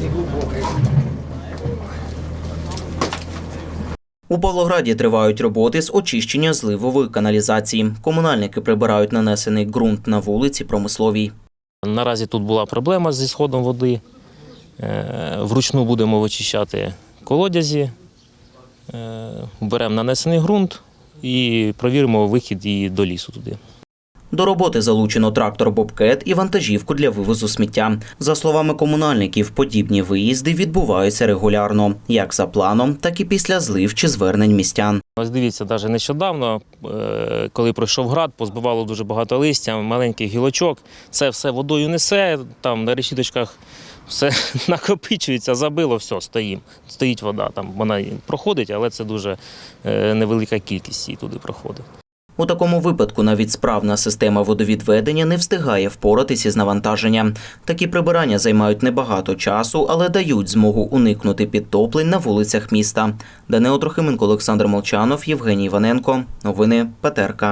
не. У Павлограді тривають роботи з очищення зливової каналізації. Комунальники прибирають нанесений ґрунт на вулиці промисловій. Наразі тут була проблема зі сходом води. Е, вручну будемо вичищати колодязі, е, беремо нанесений ґрунт і провіримо вихід і до лісу туди. До роботи залучено трактор Бобкет і вантажівку для вивозу сміття. За словами комунальників, подібні виїзди відбуваються регулярно, як за планом, так і після злив чи звернень містян. Ось дивіться, навіть нещодавно, е, коли пройшов град, позбивало дуже багато листя, маленьких гілочок. Це все водою несе, там на решіточках все накопичується, забило, все, стоїмо. Стоїть вода. Там вона проходить, але це дуже е, невелика кількість її туди проходить. У такому випадку навіть справна система водовідведення не встигає впоратися із навантаженням. Такі прибирання займають небагато часу, але дають змогу уникнути підтоплень на вулицях міста. Данило Трохименко, Олександр Молчанов, Євгеній Іваненко. Новини ПТРК.